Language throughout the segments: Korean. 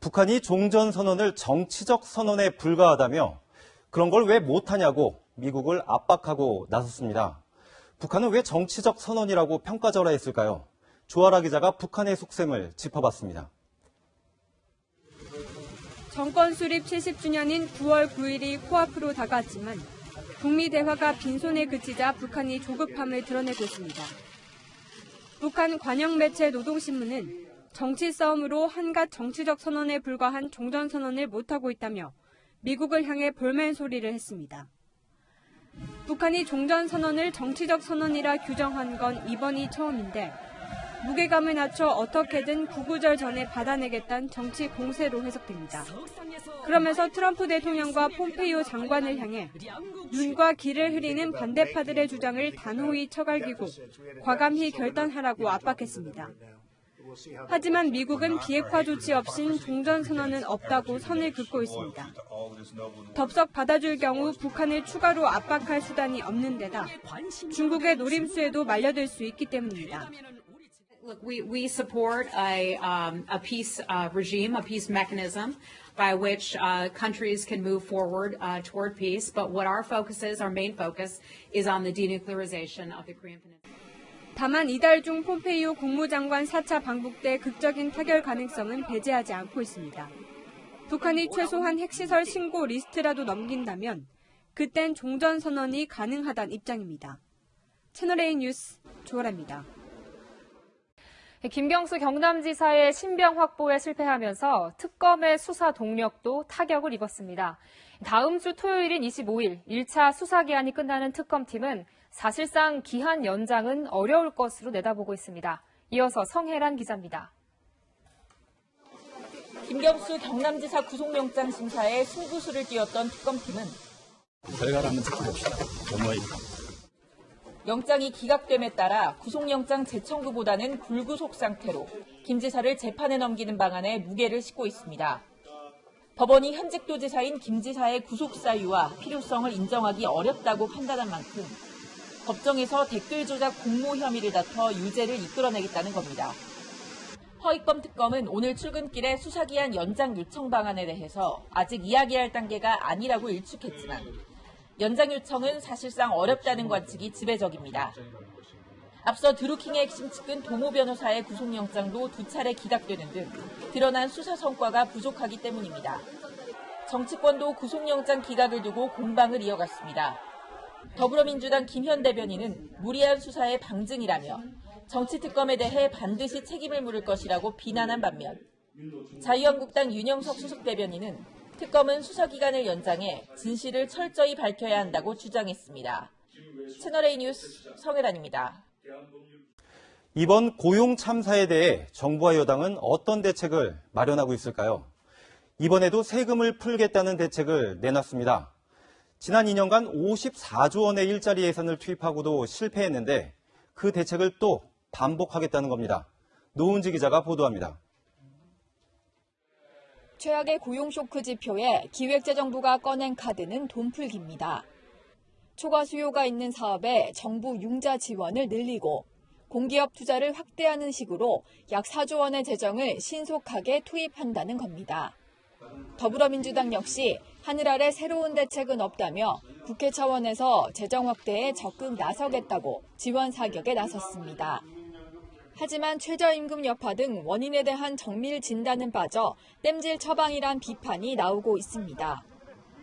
북한이 종전선언을 정치적 선언에 불과하다며 그런 걸 왜 못하냐고 미국을 압박하고 나섰습니다. 북한은 왜 정치적 선언이라고 평가절하했을까요? 조아라 기자가 북한의 속셈을 짚어봤습니다. 정권 수립 70주년인 9월 9일이 코앞으로 다가왔지만 북미 대화가 빈손에 그치자 북한이 조급함을 드러내고 있습니다. 북한 관영 매체 노동신문은 정치 싸움으로 한갓 정치적 선언에 불과한 종전 선언을 못하고 있다며 미국을 향해 볼멘 소리를 했습니다. 북한이 종전 선언을 정치적 선언이라 규정한 건 이번이 처음인데 무게감을 낮춰 어떻게든 구구절 전에 받아내겠다는 정치 공세로 해석됩니다. 그러면서 트럼프 대통령과 폼페이오 장관을 향해 눈과 귀를 흐리는 반대파들의 주장을 단호히 처갈기고 과감히 결단하라고 압박했습니다. 하지만 미국은 비핵화 조치 없인 종전 선언은 없다고 선을 긋고 있습니다. 덥석 받아줄 경우 북한을 추가로 압박할 수단이 없는 데다 중국의 노림수에도 말려들 수 있기 때문입니다. Look, we, we support a, um, a peace uh, regime, a peace mechanism by which uh, countries can move forward uh, toward peace. But what our focus is, our main focus, is on the denuclearization of the Korean Peninsula. 다만 이달 중 폼페이오 국무장관 4차 방북 때 극적인 타결 가능성은 배제하지 않고 있습니다. 북한이 최소한 핵시설 신고 리스트라도 넘긴다면 그땐 종전 선언이 가능하다는 입장입니다. 채널A 뉴스 조아라입니다. 김경수 경남지사의 신병 확보에 실패하면서 특검의 수사 동력도 타격을 입었습니다. 다음 주 토요일인 25일 1차 수사 기한이 끝나는 특검팀은 사실상 기한 연장은 어려울 것으로 내다보고 있습니다. 이어서 성혜란 기자입니다. 김경수 경남지사 구속영장 심사에 승부수를 띄웠던 특검팀은 결과를 한번 지켜봅시다. 뭐뭐 영장이 기각됨에 따라 구속영장 재청구보다는 불구속 상태로 김 지사를 재판에 넘기는 방안에 무게를 싣고 있습니다. 법원이 현직 도지사인 김 지사의 구속 사유와 필요성을 인정하기 어렵다고 판단한 만큼 법정에서 댓글 조작 공모 혐의를 다퉈 유죄를 이끌어내겠다는 겁니다. 허익범 특검은 오늘 출근길에 수사기한 연장 요청 방안에 대해서 아직 이야기할 단계가 아니라고 일축했지만 연장 요청은 사실상 어렵다는 관측이 지배적입니다. 앞서 드루킹의 핵심 측근 동호 변호사의 구속영장도 두 차례 기각되는 등 드러난 수사 성과가 부족하기 때문입니다. 정치권도 구속영장 기각을 두고 공방을 이어갔습니다. 더불어민주당 김현 대변인은 무리한 수사의 방증이라며 정치특검에 대해 반드시 책임을 물을 것이라고 비난한 반면 자유한국당 윤영석 수석 대변인은 특검은 수사기간을 연장해 진실을 철저히 밝혀야 한다고 주장했습니다. 채널A 뉴스 성혜란입니다. 이번 고용 참사에 대해 정부와 여당은 어떤 대책을 마련하고 있을까요? 이번에도 세금을 풀겠다는 대책을 내놨습니다. 지난 2년간 54조 원의 일자리 예산을 투입하고도 실패했는데 그 대책을 또 반복하겠다는 겁니다. 노은지 기자가 보도합니다. 최악의 고용 쇼크 지표에 기획재정부가 꺼낸 카드는 돈풀기입니다. 초과 수요가 있는 사업에 정부 융자 지원을 늘리고 공기업 투자를 확대하는 식으로 약 4조 원의 재정을 신속하게 투입한다는 겁니다. 더불어민주당 역시 하늘 아래 새로운 대책은 없다며 국회 차원에서 재정 확대에 적극 나서겠다고 지원 사격에 나섰습니다. 하지만 최저임금 여파 등 원인에 대한 정밀 진단은 빠져 땜질 처방이란 비판이 나오고 있습니다.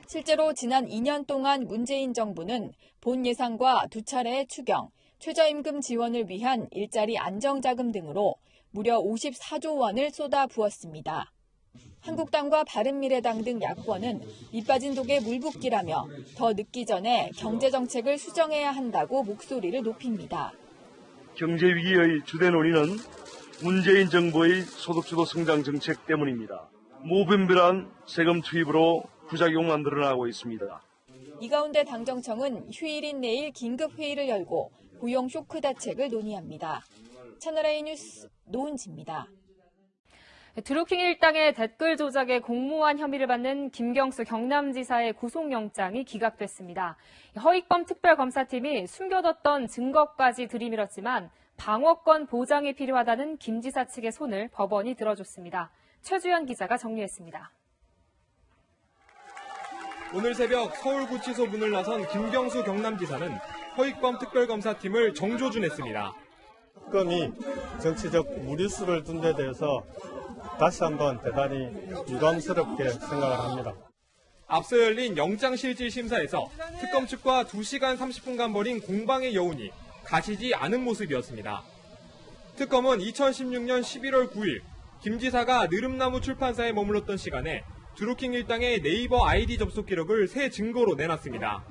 실제로 지난 2년 동안 문재인 정부는 본 예산과 두 차례의 추경, 최저임금 지원을 위한 일자리 안정자금 등으로 무려 54조 원을 쏟아 부었습니다. 한국당과 바른미래당 등 야권은 밑빠진 독에 물붓기라며 더 늦기 전에 경제정책을 수정해야 한다고 목소리를 높입니다. 경제 위기의 주된 원인은 문재인 정부의 소득주도 성장 정책 때문입니다. 무분별한 세금 투입으로 부작용만 늘어나고 있습니다. 이 가운데 당정청은 휴일인 내일 긴급회의를 열고 고용 쇼크 대책을 논의합니다. 채널A 뉴스 노은지입니다. 드루킹 일당의 댓글 조작에 공모한 혐의를 받는 김경수 경남지사의 구속영장이 기각됐습니다. 허익범 특별검사팀이 숨겨뒀던 증거까지 들이밀었지만 방어권 보장이 필요하다는 김 지사 측의 손을 법원이 들어줬습니다. 최주연 기자가 정리했습니다. 오늘 새벽 서울구치소 문을 나선 김경수 경남지사는 허위범 특별검사팀을 정조준했습니다. 특검이 정치적 무리수를 둔 데 대해서 다시 한번 대단히 유감스럽게 생각을 합니다. 앞서 열린 영장실질 심사에서 특검 측과 2시간 30분간 벌인 공방의 여운이 가시지 않은 모습이었습니다. 특검은 2016년 11월 9일 김 지사가 느릅나무 출판사에 머물렀던 시간에 드루킹 일당의 네이버 아이디 접속 기록을 새 증거로 내놨습니다.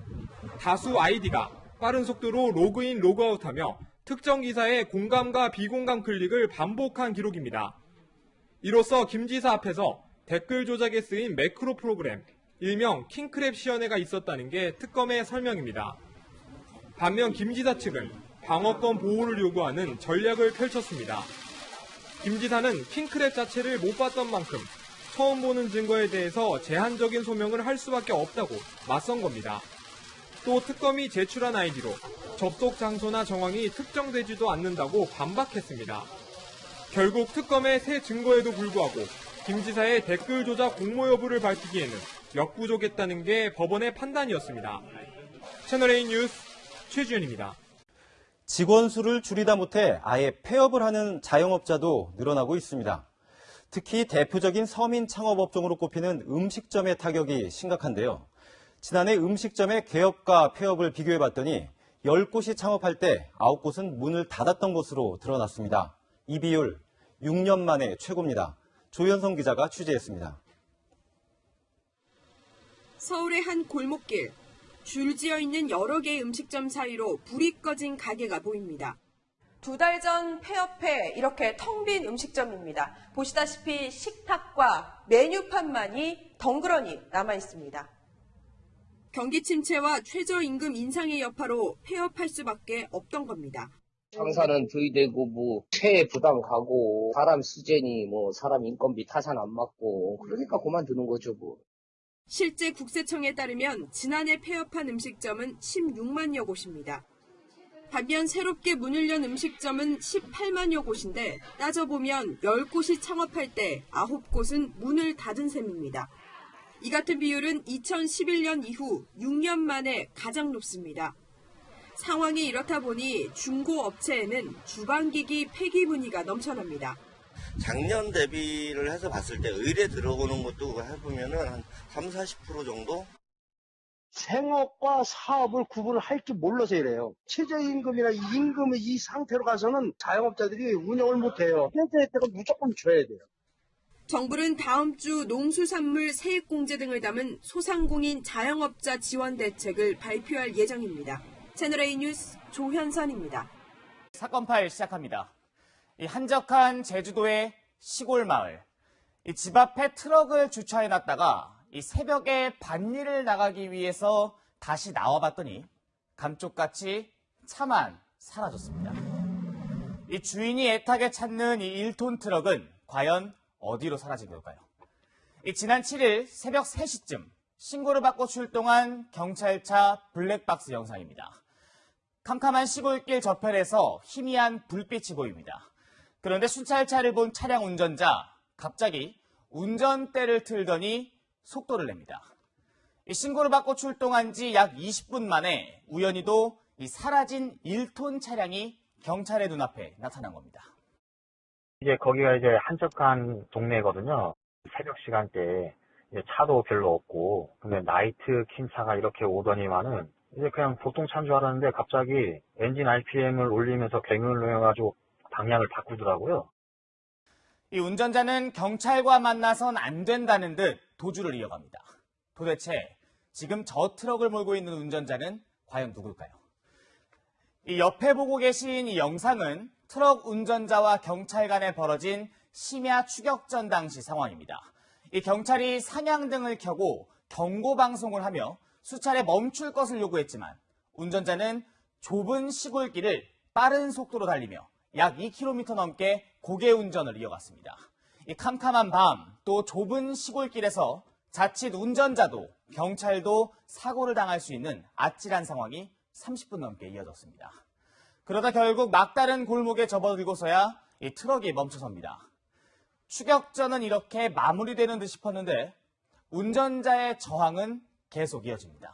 다수 아이디가 빠른 속도로 로그인 로그아웃하며 특정 기사의 공감과 비공감 클릭을 반복한 기록입니다. 이로써 김 지사 앞에서 댓글 조작에 쓰인 매크로 프로그램, 일명 킹크랩 시연회가 있었다는 게 특검의 설명입니다. 반면 김 지사 측은 방어권 보호를 요구하는 전략을 펼쳤습니다. 김 지사는 킹크랩 자체를 못 봤던 만큼 처음 보는 증거에 대해서 제한적인 소명을 할 수밖에 없다고 맞선 겁니다. 또 특검이 제출한 아이디로 접속 장소나 정황이 특정되지도 않는다고 반박했습니다. 결국 특검의 새 증거에도 불구하고 김 지사의 댓글 조작 공모 여부를 밝히기에는 역부족했다는 게 법원의 판단이었습니다. 채널A 뉴스 최주현입니다. 직원 수를 줄이다 못해 아예 폐업을 하는 자영업자도 늘어나고 있습니다. 특히 대표적인 서민 창업 업종으로 꼽히는 음식점의 타격이 심각한데요. 지난해 음식점의 개업과 폐업을 비교해 봤더니 10곳이 창업할 때 9곳은 문을 닫았던 것으로 드러났습니다. 이 비율 6년 만에 최고입니다. 조현성 기자가 취재했습니다. 서울의 한 골목길. 줄지어 있는 여러 개의 음식점 사이로 불이 꺼진 가게가 보입니다. 두 달 전 폐업해 이렇게 텅 빈 음식점입니다. 보시다시피 식탁과 메뉴판만이 덩그러니 남아 있습니다. 경기 침체와 최저임금 인상의 여파로 폐업할 수밖에 없던 겁니다. 장사는 들이대고 뭐 세액 부담 가고 사람 수제니 뭐 사람 인건비 타산 안 맞고 그러니까 그만두는 거죠 뭐. 실제 국세청에 따르면 지난해 폐업한 음식점은 16만여 곳입니다. 반면 새롭게 문을 연 음식점은 18만여 곳인데 따져보면 10곳이 창업할 때 9곳은 문을 닫은 셈입니다. 이 같은 비율은 2011년 이후 6년 만에 가장 높습니다. 상황이 이렇다 보니 중고 업체에는 주방기기 폐기 문의가 넘쳐납니다. 작년 대비를 해서 봤을 때 의뢰 들어오는 것도 해보면은 한 3, 40% 정도? 생업과 사업을 구분을 할 줄 몰라서 이래요. 최저임금이나 임금의 이 상태로 가서는 자영업자들이 운영을 못해요. 현재 혜택은 무조건 줘야 돼요. 정부는 다음 주 농수산물 세액공제 등을 담은 소상공인 자영업자 지원 대책을 발표할 예정입니다. 채널A 뉴스 조현선입니다. 사건 파일 시작합니다. 이 한적한 제주도의 시골 마을. 이집 앞에 트럭을 주차해놨다가 이 새벽에 밭일을 나가기 위해서 다시 나와봤더니 감쪽같이 차만 사라졌습니다. 이 주인이 애타게 찾는 이 1톤 트럭은 과연 어디로 사라진 걸까요? 이 지난 7일 새벽 3시쯤 신고를 받고 출동한 경찰차 블랙박스 영상입니다. 캄캄한 시골길 저편에서 희미한 불빛이 보입니다. 그런데 순찰차를 본 차량 운전자 갑자기 운전대를 틀더니 속도를 냅니다. 이 신고를 받고 출동한 지 약 20분 만에 우연히도 이 사라진 1톤 차량이 경찰의 눈앞에 나타난 겁니다. 이제 거기가 이제 한적한 동네거든요. 새벽 시간대에 차도 별로 없고, 근데 나이트 킨 차가 이렇게 오더니만은 이제 그냥 보통 차인 줄 알았는데 갑자기 엔진 RPM을 올리면서 갱을 넣어가지고 방향을 바꾸더라고요. 이 운전자는 경찰과 만나선 안 된다는 듯 도주를 이어갑니다. 도대체 지금 저 트럭을 몰고 있는 운전자는 과연 누굴까요? 이 옆에 보고 계신 이 영상은 트럭 운전자와 경찰 간에 벌어진 심야 추격전 당시 상황입니다. 이 경찰이 상향등을 켜고 경고 방송을 하며 수차례 멈출 것을 요구했지만 운전자는 좁은 시골길을 빠른 속도로 달리며 약 2km 넘게 고개 운전을 이어갔습니다. 이 캄캄한 밤 또 좁은 시골길에서 자칫 운전자도 경찰도 사고를 당할 수 있는 아찔한 상황이 30분 넘게 이어졌습니다. 그러다 결국 막다른 골목에 접어들고서야 이 트럭이 멈춰섭니다. 추격전은 이렇게 마무리되는 듯 싶었는데 운전자의 저항은 계속 이어집니다.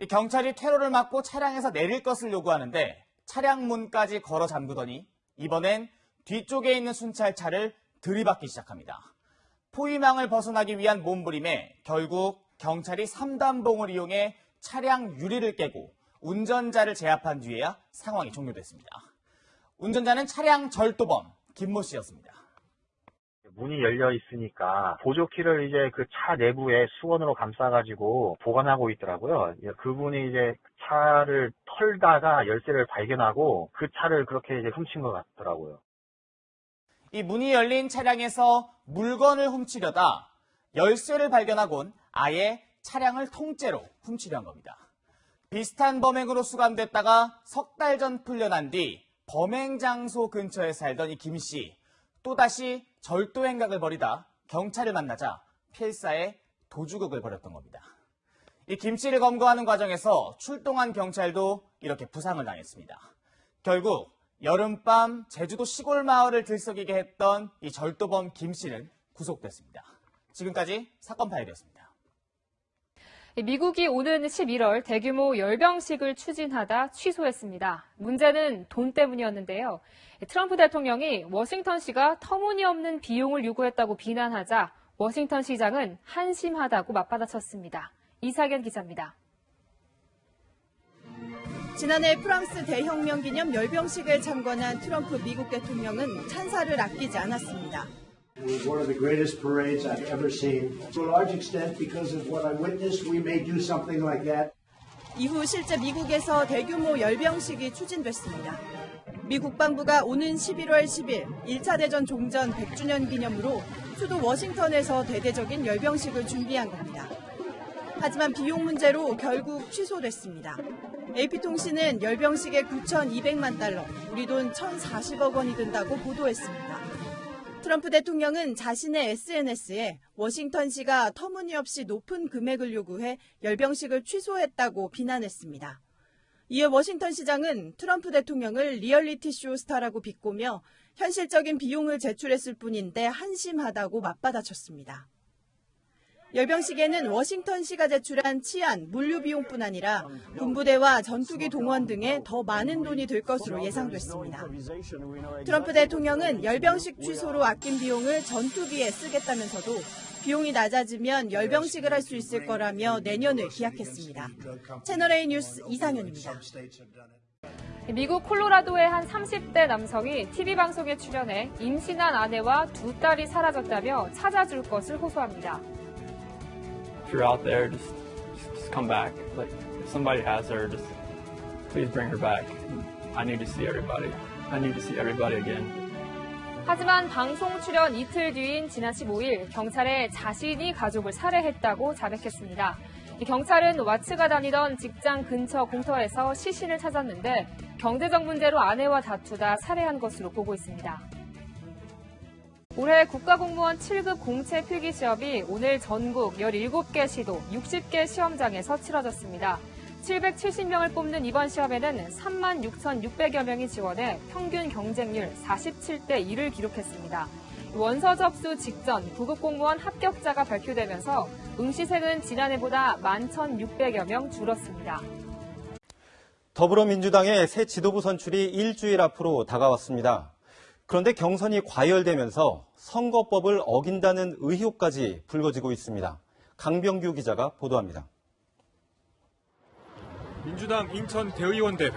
이 경찰이 퇴로를 막고 차량에서 내릴 것을 요구하는데 차량 문까지 걸어 잠그더니 이번엔 뒤쪽에 있는 순찰차를 들이받기 시작합니다. 포위망을 벗어나기 위한 몸부림에 결국 경찰이 3단봉을 이용해 차량 유리를 깨고 운전자를 제압한 뒤에야 상황이 종료됐습니다. 운전자는 차량 절도범 김모 씨였습니다. 문이 열려 있으니까 보조키를 이제 그 차 내부에 수건으로 감싸가지고 보관하고 있더라고요. 예, 그분이 이제 차를 털다가 열쇠를 발견하고 그 차를 그렇게 이제 훔친 것 같더라고요. 이 문이 열린 차량에서 물건을 훔치려다 열쇠를 발견하곤 아예 차량을 통째로 훔치려 한 겁니다. 비슷한 범행으로 수감됐다가 석 달 전 풀려난 뒤 범행 장소 근처에 살던 이 김 씨. 또다시 절도 행각을 벌이다 경찰을 만나자 필사에 도주극을 벌였던 겁니다. 이 김 씨를 검거하는 과정에서 출동한 경찰도 이렇게 부상을 당했습니다. 결국 여름밤 제주도 시골 마을을 들썩이게 했던 이 절도범 김 씨는 구속됐습니다. 지금까지 사건 파일이었습니다. 미국이 오는 11월 대규모 열병식을 추진하다 취소했습니다. 문제는 돈 때문이었는데요. 트럼프 대통령이 워싱턴시가 터무니없는 비용을 요구했다고 비난하자 워싱턴 시장은 한심하다고 맞받아쳤습니다. 이사견 기자입니다. 지난해 프랑스 대혁명 기념 열병식을 참관한 트럼프 미국 대통령은 찬사를 아끼지 않았습니다. One of the greatest parades I've ever seen. To a large extent, because of what I witnessed, we may do something like that. 이후 실제 미국에서 대규모 열병식이 추진됐습니다. 미 국방부가 오는 11월 10일 1차 대전 종전 100주년 기념으로 수도 워싱턴에서 대대적인 열병식을 준비한 겁니다. 하지만 비용 문제로 결국 취소됐습니다. AP통신은 열병식에 9,200만 달러, 우리 돈 1,040억 원이 든다고 보도했습니다. 트럼프 대통령은 자신의 SNS에 워싱턴시가 터무니없이 높은 금액을 요구해 열병식을 취소했다고 비난했습니다. 이에 워싱턴 시장은 트럼프 대통령을 리얼리티 쇼 스타라고 비꼬며 현실적인 비용을 제출했을 뿐인데 한심하다고 맞받아쳤습니다. 열병식에는 워싱턴시가 제출한 치안, 물류 비용뿐 아니라 군부대와 전투기 동원 등에 더 많은 돈이 들 것으로 예상됐습니다. 트럼프 대통령은 열병식 취소로 아낀 비용을 전투기에 쓰겠다면서도 비용이 낮아지면 열병식을 할 수 있을 거라며 내년을 기약했습니다. 채널A 뉴스 이상현입니다. 미국 콜로라도의 한 30대 남성이 TV 방송에 출연해 임신한 아내와 두 딸이 사라졌다며 찾아줄 것을 호소합니다. If you're out there, just, just come back. Like, if somebody has her, just please bring her back. I need to see everybody. I need to see everybody again. 하지만 방송 출연 이틀 뒤인 지난 15일 경찰에 자신이 가족을 살해했다고 자백했습니다. 경찰은 와츠가 다니던 직장 근처 공터에서 시신을 찾았는데 경제적 문제로 아내와 다투다 살해한 것으로 보고 있습니다. 올해 국가공무원 7급 공채 필기 시험이 오늘 전국 17개 시도 60개 시험장에서 치러졌습니다. 770명을 뽑는 이번 시험에는 3만 6,600여 명이 지원해 평균 경쟁률 47대 1을 기록했습니다. 원서 접수 직전 구급 공무원 합격자가 발표되면서 응시생은 지난해보다 11,600여 명 줄었습니다. 더불어민주당의 새 지도부 선출이 일주일 앞으로 다가왔습니다. 그런데 경선이 과열되면서 선거법을 어긴다는 의혹까지 불거지고 있습니다. 강병규 기자가 보도합니다. 민주당 인천 대의원 대회.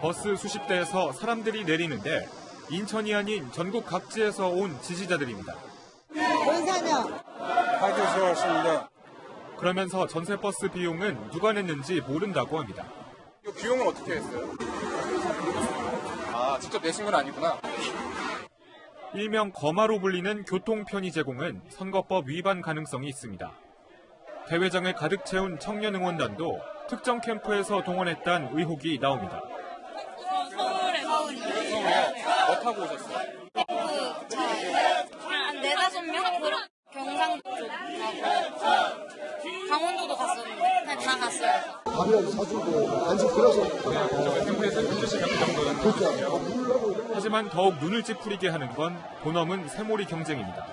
버스 수십 대에서 사람들이 내리는데 인천이 아닌 전국 각지에서 온 지지자들입니다. 원사명. 아주 좋았습니다. 그러면서 전세버스 비용은 누가 냈는지 모른다고 합니다. 이 비용은 어떻게 했어요? 아, 직접 내신 건 아니구나. 일명 거마로 불리는 교통 편의 제공은 선거법 위반 가능성이 있습니다. 대회장을 가득 채운 청년 응원단도 특정 캠프에서 동원했다는 의혹이 나옵니다. 서울에 서울에. 뭐 타고 오셨어요? 한 네다섯 명? 경상도 강원도도 갔었는데 그냥 다 갔어요. 밥이라도 사주고 간식 들어서 캠프에서 힘드시면 그 정도는 그렇죠. 하지만 더욱 눈을 찌푸리게 하는 건 본업은 새몰이 경쟁입니다.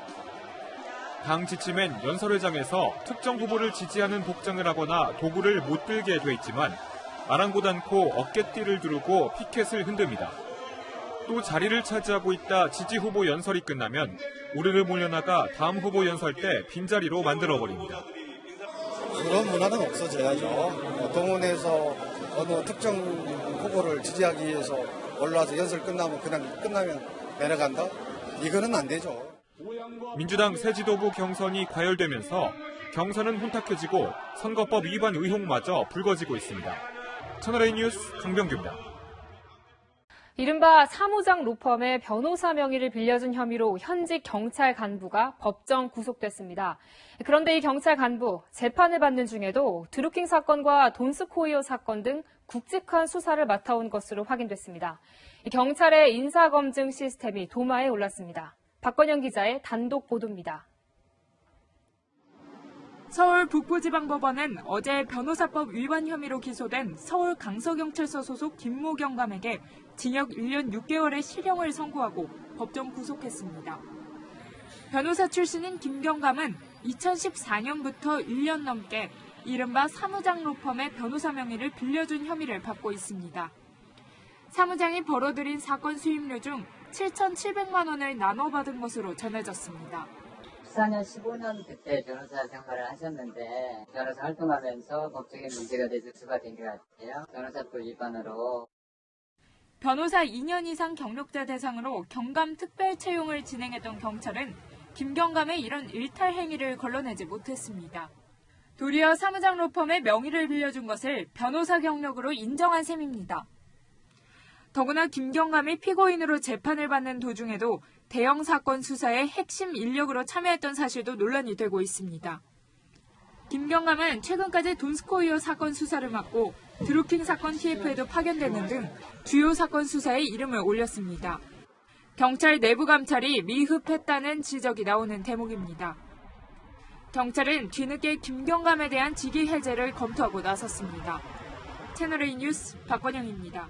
당 지침엔 연설회장에서 특정 후보를 지지하는 복장을 하거나 도구를 못 들게 돼 있지만 아랑곳 않고 어깨띠를 두르고 피켓을 흔듭니다. 또 자리를 차지하고 있다 지지 후보 연설이 끝나면 우르르 몰려나가 다음 후보 연설 때 빈자리로 만들어버립니다. 그런 문화는 없어져야죠. 동원해서 어느 특정 후보를 지지하기 위해서 올라와서 연설 끝나면 그냥 끝나면 내려간다? 이거는 안 되죠. 민주당 새 지도부 경선이 과열되면서 경선은 혼탁해지고 선거법 위반 의혹마저 불거지고 있습니다. 채널A 뉴스 강병규입니다. 이른바 사무장 로펌의 변호사 명의를 빌려준 혐의로 현직 경찰 간부가 법정 구속됐습니다. 그런데 이 경찰 간부 재판을 받는 중에도 드루킹 사건과 돈스코이어 사건 등 굵직한 수사를 맡아온 것으로 확인됐습니다. 경찰의 인사검증 시스템이 도마에 올랐습니다. 박건영 기자의 단독 보도입니다. 서울 북부지방법원은 어제 변호사법 위반 혐의로 기소된 서울 강서경찰서 소속 김모 경감에게 징역 1년 6개월의 실형을 선고하고 법정 구속했습니다. 변호사 출신인 김 경감은 2014년부터 1년 넘게 이른바 사무장 로펌의 변호사 명의를 빌려준 혐의를 받고 있습니다. 사무장이 벌어들인 사건 수임료 중 7,700만 원을 나눠받은 것으로 전해졌습니다. 14년, 15년 그때 변호사 생활을 하셨는데 변호사 활동하면서 법적인 문제가 돼서 수가 된 것 같아요. 변호사법 위반으로 변호사 2년 이상 경력자 대상으로 경감 특별 채용을 진행했던 경찰은 김경감의 이런 일탈 행위를 걸러내지 못했습니다. 도리어 사무장 로펌의 명의를 빌려준 것을 변호사 경력으로 인정한 셈입니다. 더구나 김경감이 피고인으로 재판을 받는 도중에도 대형 사건 수사의 핵심 인력으로 참여했던 사실도 논란이 되고 있습니다. 김경감은 최근까지 돈스코이어 사건 수사를 맡고 드루킹 사건 TF에도 파견되는 등 주요 사건 수사에 이름을 올렸습니다. 경찰 내부 감찰이 미흡했다는 지적이 나오는 대목입니다. 경찰은 뒤늦게 김경감에 대한 직위 해제를 검토하고 나섰습니다. 채널A 뉴스 박건영입니다.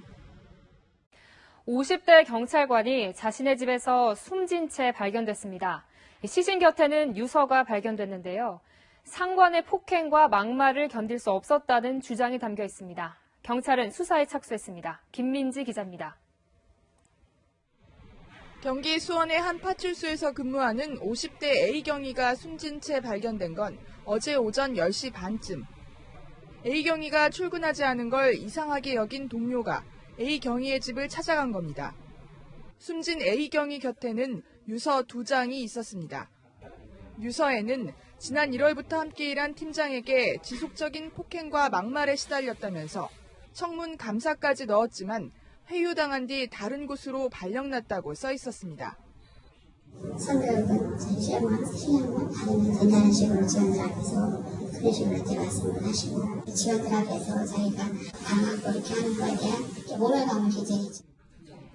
50대 경찰관이 자신의 집에서 숨진 채 발견됐습니다. 시신 곁에는 유서가 발견됐는데요. 상관의 폭행과 막말을 견딜 수 없었다는 주장이 담겨 있습니다. 경찰은 수사에 착수했습니다. 김민지 기자입니다. 경기 수원의 한 파출소에서 근무하는 50대 A경위가 숨진 채 발견된 건 어제 오전 10시 반쯤. A경위가 출근하지 않은 걸 이상하게 여긴 동료가 A경위의 집을 찾아간 겁니다. 숨진 A경위 곁에는 유서 두 장이 있었습니다. 유서에는 지난 1월부터 함께 일한 팀장에게 지속적인 폭행과 막말에 시달렸다면서 청문 감사까지 넣었지만 회유당한 뒤 다른 곳으로 발령났다고 써 있었습니다. 선배역은 시험을 시험을 받으면 된다는 식으로 지원들 앞에서 그런 식으로 이렇게 말씀을 하시고 지원들 앞에서 자기가 당하고 이렇게 하는 거에 대한 이렇게 모멸감을 기재했죠.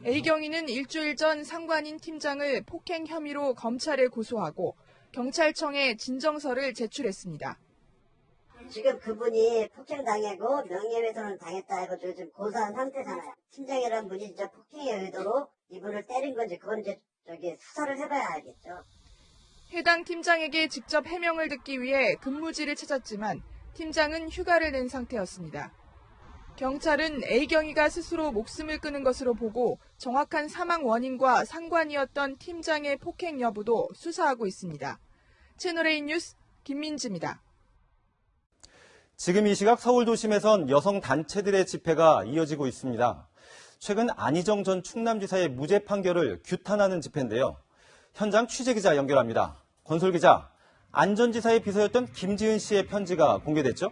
A경위는 일주일 전 상관인 팀장을 폭행 혐의로 검찰에 고소하고 경찰청에 진정서를 제출했습니다. 지금 그분이 폭행당하고 명예훼손을 당했다고 지금 고소한 상태잖아요. 팀장이라는 분이 진짜 폭행의 의도로 이분을 때린 건지 그건 이제 저기 수사를 해봐야 알겠죠. 해당 팀장에게 직접 해명을 듣기 위해 근무지를 찾았지만 팀장은 휴가를 낸 상태였습니다. 경찰은 A경위가 스스로 목숨을 끊은 것으로 보고 정확한 사망 원인과 상관이었던 팀장의 폭행 여부도 수사하고 있습니다. 채널A 뉴스 김민지입니다. 지금 이 시각 서울 도심에선 여성 단체들의 집회가 이어지고 있습니다. 최근 안희정 전 충남지사의 무죄 판결을 규탄하는 집회인데요. 현장 취재 기자 연결합니다. 권솔 기자, 안전 지사의 비서였던 김지은 씨의 편지가 공개됐죠?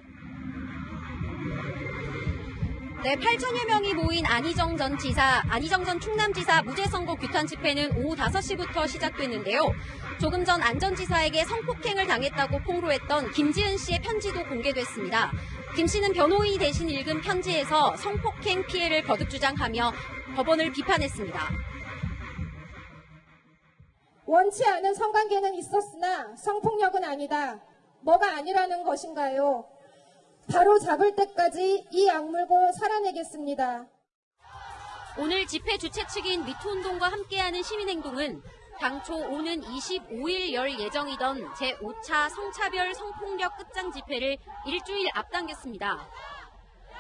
네, 8천여 명이 모인 안희정 전 지사, 안희정 전 충남지사 무죄 선고 규탄 집회는 오후 5시부터 시작됐는데요. 조금 전 안 전 지사에게 성폭행을 당했다고 폭로했던 김지은 씨의 편지도 공개됐습니다. 김 씨는 변호인이 대신 읽은 편지에서 성폭행 피해를 거듭 주장하며 법원을 비판했습니다. 원치 않은 성관계는 있었으나 성폭력은 아니다. 뭐가 아니라는 것인가요? 바로 잡을 때까지 이 악물고 살아내겠습니다. 오늘 집회 주최 측인 미투운동과 함께하는 시민행동은 당초 오는 25일 열 예정이던 제5차 성차별 성폭력 끝장 집회를 일주일 앞당겼습니다.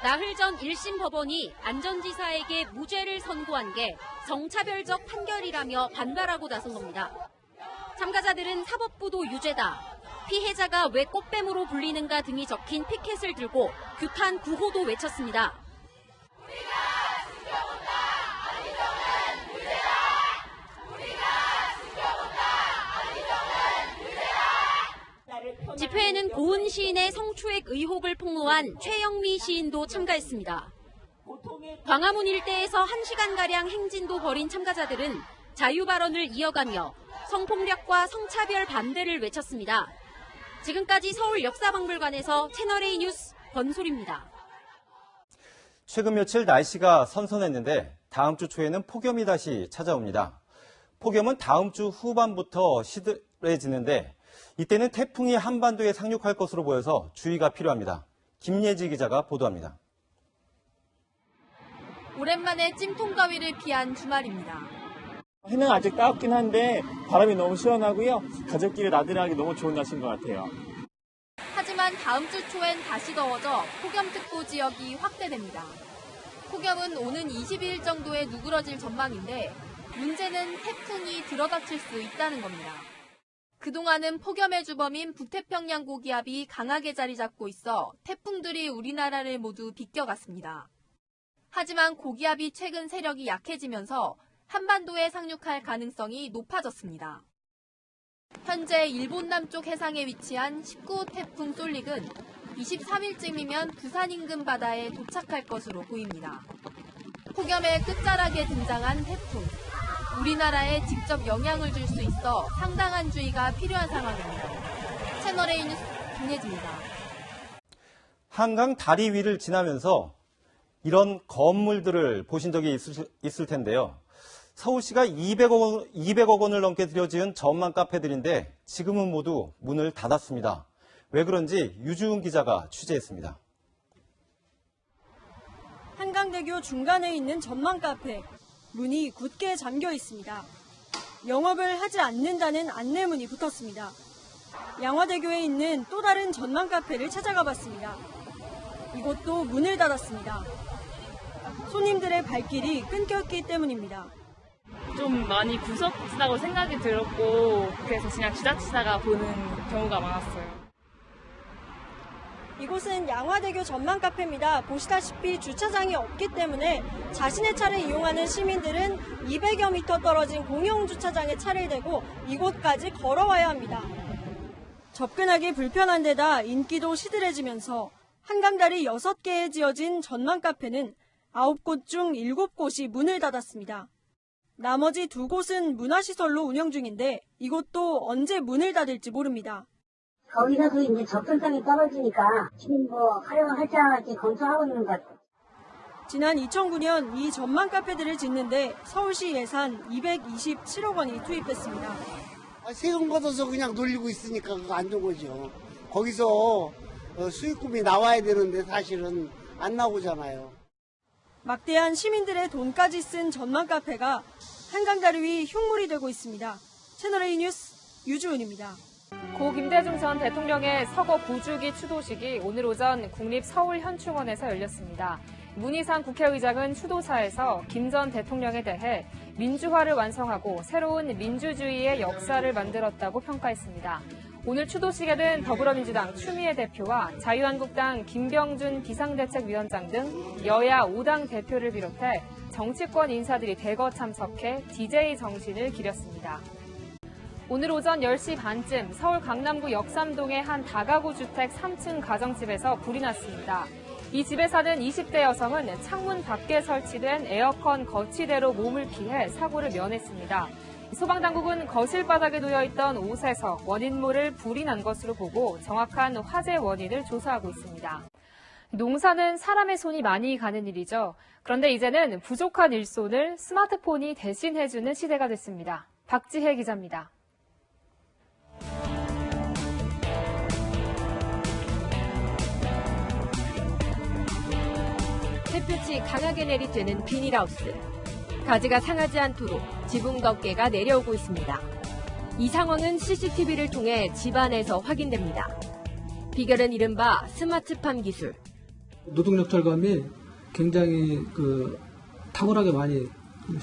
나흘 전 1심 법원이 안전지사에게 무죄를 선고한 게 성차별적 판결이라며 반발하고 나선 겁니다. 참가자들은 사법부도 유죄다. 피해자가 왜 꽃뱀으로 불리는가 등이 적힌 피켓을 들고 규탄 구호도 외쳤습니다. 집회에는 고은 시인의 성추액 의혹을 폭로한 최영미 시인도 참가했습니다. 광화문 일대에서 1시간가량 행진도 벌인 참가자들은 자유 발언을 이어가며 성폭력과 성차별 반대를 외쳤습니다. 지금까지 서울 역사박물관에서 채널A 뉴스 권소리입니다. 최근 며칠 날씨가 선선했는데 다음 주 초에는 폭염이 다시 찾아옵니다. 폭염은 다음 주 후반부터 시들해지는데 이때는 태풍이 한반도에 상륙할 것으로 보여서 주의가 필요합니다. 김예지 기자가 보도합니다. 오랜만에 찜통가위를 피한 주말입니다. 해는 아직 따갑긴 한데 바람이 너무 시원하고요. 가족끼리 나들이하기 너무 좋은 날씨인 것 같아요. 하지만 다음 주 초엔 다시 더워져 폭염특보 지역이 확대됩니다. 폭염은 오는 22일 정도에 누그러질 전망인데 문제는 태풍이 들어닥칠 수 있다는 겁니다. 그동안은 폭염의 주범인 북태평양 고기압이 강하게 자리 잡고 있어 태풍들이 우리나라를 모두 비껴갔습니다. 하지만 고기압이 최근 세력이 약해지면서 한반도에 상륙할 가능성이 높아졌습니다. 현재 일본 남쪽 해상에 위치한 19호 태풍 쏠릭은 23일쯤이면 부산 인근 바다에 도착할 것으로 보입니다. 폭염의 끝자락에 등장한 태풍. 우리나라에 직접 영향을 줄 수 있어 상당한 주의가 필요한 상황입니다. 채널A 뉴스 김예지입니다. 한강 다리 위를 지나면서 이런 건물들을 보신 적이 있을, 있을 텐데요. 서울시가 200억, 원, 200억 원을 넘게 들여 지은 전망 카페들인데 지금은 모두 문을 닫았습니다. 왜 그런지 유주은 기자가 취재했습니다. 한강대교 중간에 있는 전망 카페. 문이 굳게 잠겨 있습니다. 영업을 하지 않는다는 안내문이 붙었습니다. 양화대교에 있는 또 다른 전망 카페를 찾아가 봤습니다. 이곳도 문을 닫았습니다. 손님들의 발길이 끊겼기 때문입니다. 좀 많이 무섭다고 생각이 들었고 그래서 그냥 지나치다가 보는 경우가 많았어요. 이곳은 양화대교 전망 카페입니다. 보시다시피 주차장이 없기 때문에 자신의 차를 이용하는 시민들은 200여 미터 떨어진 공용 주차장에 차를 대고 이곳까지 걸어와야 합니다. 접근하기 불편한 데다 인기도 시들해지면서 한강다리 6개에 지어진 전망 카페는 9곳 중 7곳이 문을 닫았습니다. 나머지 두 곳은 문화시설로 운영 중인데 이곳도 언제 문을 닫을지 모릅니다. 거기서도 이제 접근성이 떨어지니까 지금 뭐 활용을 할지 안 할지 검토하고 있는 것 같아요. 지난 2009년 이 전망 카페들을 짓는데 서울시 예산 227억 원이 투입됐습니다. 아, 세금 걷어서 그냥 놀리고 있으니까 그거 안 좋은 거죠. 거기서 어, 수익금이 나와야 되는데 사실은 안 나오잖아요. 막대한 시민들의 돈까지 쓴 전망 카페가 한강다리 위 흉물이 되고 있습니다. 채널A 뉴스 유주은입니다. 고 김대중 전 대통령의 서거 부주기 추도식이 오늘 오전 국립서울현충원에서 열렸습니다. 문희상 국회의장은 추도사에서 김 전 대통령에 대해 민주화를 완성하고 새로운 민주주의의 역사를 만들었다고 평가했습니다. 오늘 추도식에는 더불어민주당 추미애 대표와 자유한국당 김병준 비상대책위원장 등 여야 5당 대표를 비롯해 정치권 인사들이 대거 참석해 DJ 정신을 기렸습니다. 오늘 오전 10시 반쯤 서울 강남구 역삼동의 한 다가구 주택 3층 가정집에서 불이 났습니다. 이 집에 사는 20대 여성은 창문 밖에 설치된 에어컨 거치대로 몸을 피해 사고를 면했습니다. 소방당국은 거실 바닥에 놓여있던 옷에서 원인모를 불이 난 것으로 보고 정확한 화재 원인을 조사하고 있습니다. 농사는 사람의 손이 많이 가는 일이죠. 그런데 이제는 부족한 일손을 스마트폰이 대신해주는 시대가 됐습니다. 박지혜 기자입니다. 햇볕이 강하게 내리쬐는 비닐하우스. 가지가 상하지 않도록 지붕 덮개가 내려오고 있습니다. 이 상황은 CCTV를 통해 집안에서 확인됩니다. 비결은 이른바 스마트팜 기술. 노동력 절감이 굉장히 그 탁월하게 많이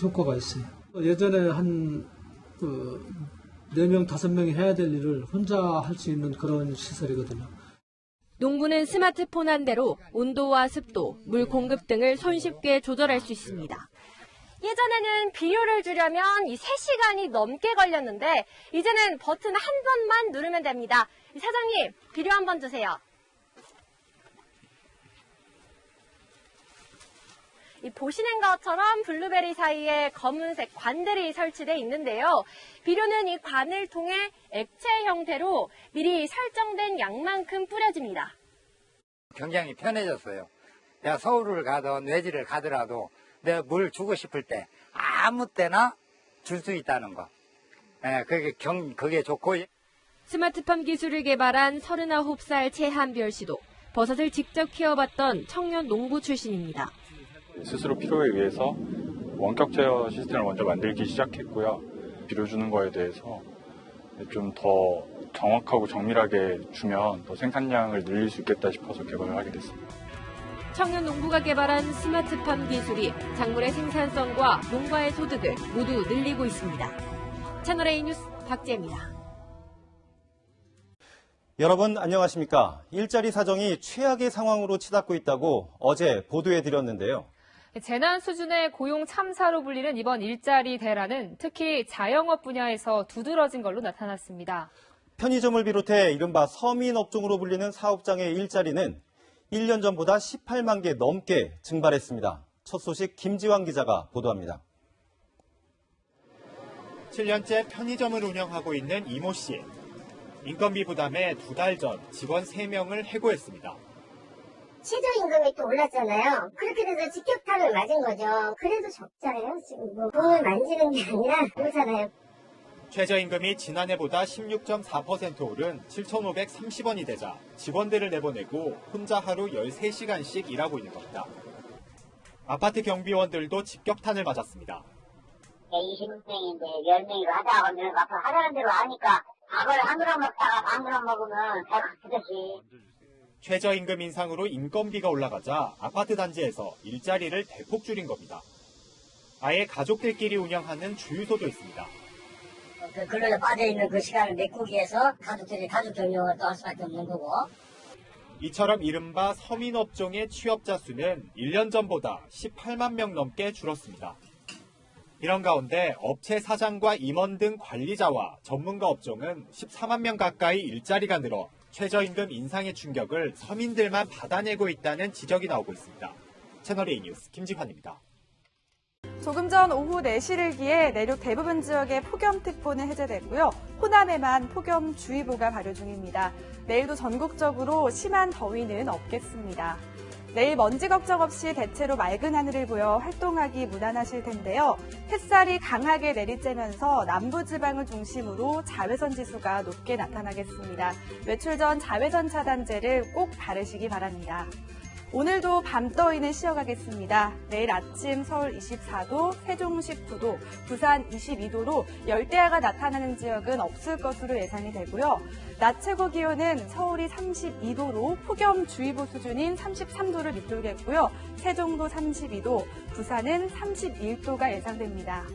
효과가 있어요. 예전에 한 그 4명, 5명이 해야 될 일을 혼자 할 수 있는 그런 시설이거든요. 농부는 스마트폰 한 대로 온도와 습도, 물 공급 등을 손쉽게 조절할 수 있습니다. 예전에는 비료를 주려면 이 3시간이 넘게 걸렸는데 이제는 버튼 한 번만 누르면 됩니다. 사장님, 비료 한 번 주세요. 이 보시는 것처럼 블루베리 사이에 검은색 관들이 설치되어 있는데요. 비료는 이 관을 통해 액체 형태로 미리 설정된 양만큼 뿌려집니다. 굉장히 편해졌어요. 내가 서울을 가든 외지를 가더라도 내가 물 주고 싶을 때 아무 때나 줄 수 있다는 거. 예, 그게 경, 그게 좋고. 스마트팜 기술을 개발한 39살 최한별 씨도 버섯을 직접 키워봤던 청년 농부 출신입니다. 스스로 필요에 의해서 원격 제어 시스템을 먼저 만들기 시작했고요. 비료 주는 거에 대해서 좀 더 정확하고 정밀하게 주면 더 생산량을 늘릴 수 있겠다 싶어서 개발을 하게 됐습니다. 청년 농부가 개발한 스마트팜 기술이 작물의 생산성과 농가의 소득을 모두 늘리고 있습니다. 채널A 뉴스 박재입니다. 여러분 안녕하십니까? 일자리 사정이 최악의 상황으로 치닫고 있다고 어제 보도해 드렸는데요. 재난 수준의 고용 참사로 불리는 이번 일자리 대란은 특히 자영업 분야에서 두드러진 걸로 나타났습니다. 편의점을 비롯해 이른바 서민 업종으로 불리는 사업장의 일자리는 1년 전보다 18만 개 넘게 증발했습니다. 첫 소식 김지환 기자가 보도합니다. 7년째 편의점을 운영하고 있는 이모 씨. 인건비 부담에 두 달 전 직원 3명을 해고했습니다. 최저임금이 또 올랐잖아요. 그렇게 돼서 직격탄을 맞은 거죠. 그래도 적자예요. 지금 뭐 돈을 만지는 게 아니라 그렇잖아요. 최저임금이 지난해보다 16.4% 오른 7,530원이 되자 직원들을 내보내고 혼자 하루 13시간씩 일하고 있는 겁니다. 아파트 경비원들도 직격탄을 맞았습니다. 20명인데 10명이로 하다 보면 하라는 대로 하니까 밥을 한 그릇 먹다가 반 그릇 먹으면 배가 아프듯이. 최저임금 인상으로 인건비가 올라가자 아파트 단지에서 일자리를 대폭 줄인 겁니다. 아예 가족들끼리 운영하는 주유소도 있습니다. 그 근로에 빠져있는 그 시간을 메꾸기 위해서 가족들이 가족 경영을 또 할 수밖에 없는 거고. 이처럼 이른바 서민업종의 취업자 수는 1년 전보다 18만 명 넘게 줄었습니다. 이런 가운데 업체 사장과 임원 등 관리자와 전문가 업종은 14만 명 가까이 일자리가 늘어 최저임금 인상의 충격을 서민들만 받아내고 있다는 지적이 나오고 있습니다. 채널A 뉴스 김지환입니다. 조금 전 오후 4시를 기해 내륙 대부분 지역에 폭염특보는 해제됐고요. 호남에만 폭염주의보가 발효 중입니다. 내일도 전국적으로 심한 더위는 없겠습니다. 내일 먼지 걱정 없이 대체로 맑은 하늘을 보여 활동하기 무난하실 텐데요. 햇살이 강하게 내리쬐면서 남부지방을 중심으로 자외선 지수가 높게 나타나겠습니다. 외출 전 자외선 차단제를 꼭 바르시기 바랍니다. 오늘도 밤더위는 쉬어가겠습니다. 내일 아침 서울 24도, 세종 19도, 부산 22도로 열대야가 나타나는 지역은 없을 것으로 예상이 되고요. 낮 최고 기온은 서울이 32도로 폭염주의보 수준인 33도를 밑돌겠고요. 세종도 32도, 부산은 31도가 예상됩니다.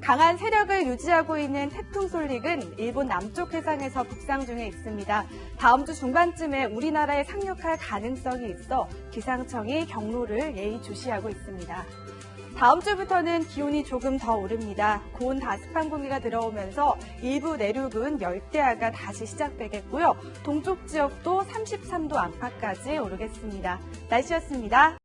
강한 세력을 유지하고 있는 태풍 솔릭은 일본 남쪽 해상에서 북상 중에 있습니다. 다음 주 중반쯤에 우리나라에 상륙할 가능성이 있어 기상청이 경로를 예의주시하고 있습니다. 다음 주부터는 기온이 조금 더 오릅니다. 고온 다습한 공기가 들어오면서 일부 내륙은 열대야가 다시 시작되겠고요. 동쪽 지역도 33도 안팎까지 오르겠습니다. 날씨였습니다.